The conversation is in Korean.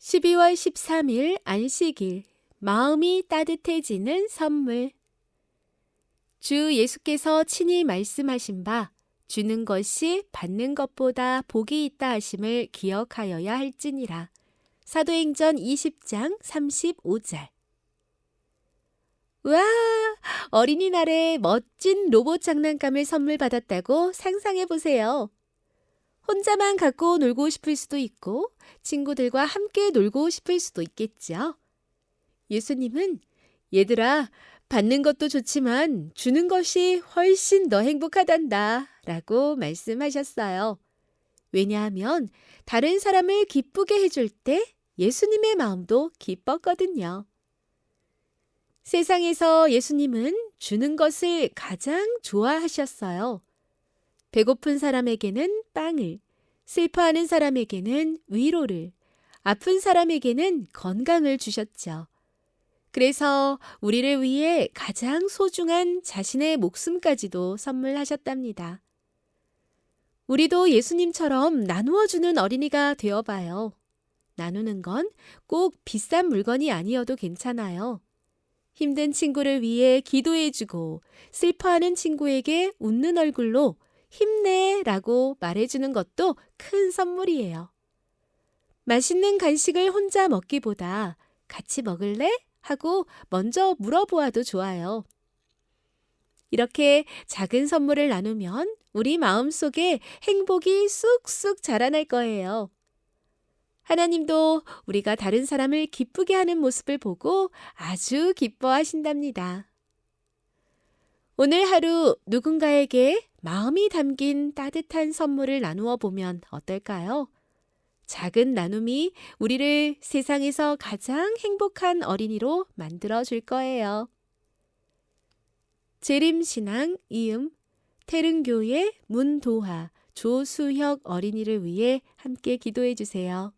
12월 13일 안식일 마음이 따뜻해지는 선물 주 예수께서 친히 말씀하신 바 주는 것이 받는 것보다 복이 있다 하심을 기억하여야 할지니라. 사도행전 20장 35절 와, 어린이날에 멋진 로봇 장난감을 선물 받았다고 상상해 보세요. 혼자만 갖고 놀고 싶을 수도 있고 친구들과 함께 놀고 싶을 수도 있겠죠. 예수님은 얘들아, 받는 것도 좋지만 주는 것이 훨씬 더 행복하단다 라고 말씀하셨어요. 왜냐하면 다른 사람을 기쁘게 해줄 때 예수님의 마음도 기뻤거든요. 세상에서 예수님은 주는 것을 가장 좋아하셨어요. 배고픈 사람에게는 빵을, 슬퍼하는 사람에게는 위로를, 아픈 사람에게는 건강을 주셨죠. 그래서 우리를 위해 가장 소중한 자신의 목숨까지도 선물하셨답니다. 우리도 예수님처럼 나누어 주는 어린이가 되어봐요. 나누는 건 꼭 비싼 물건이 아니어도 괜찮아요. 힘든 친구를 위해 기도해주고 슬퍼하는 친구에게 웃는 얼굴로 힘내 라고 말해주는 것도 큰 선물이에요. 맛있는 간식을 혼자 먹기보다 같이 먹을래? 하고 먼저 물어보아도 좋아요. 이렇게 작은 선물을 나누면 우리 마음 속에 행복이 쑥쑥 자라날 거예요. 하나님도 우리가 다른 사람을 기쁘게 하는 모습을 보고 아주 기뻐하신답니다. 오늘 하루 누군가에게 마음이 담긴 따뜻한 선물을 나누어 보면 어떨까요? 작은 나눔이 우리를 세상에서 가장 행복한 어린이로 만들어 줄 거예요. 재림신앙 이음 태릉교회 문도하 조수혁 어린이를 위해 함께 기도해 주세요.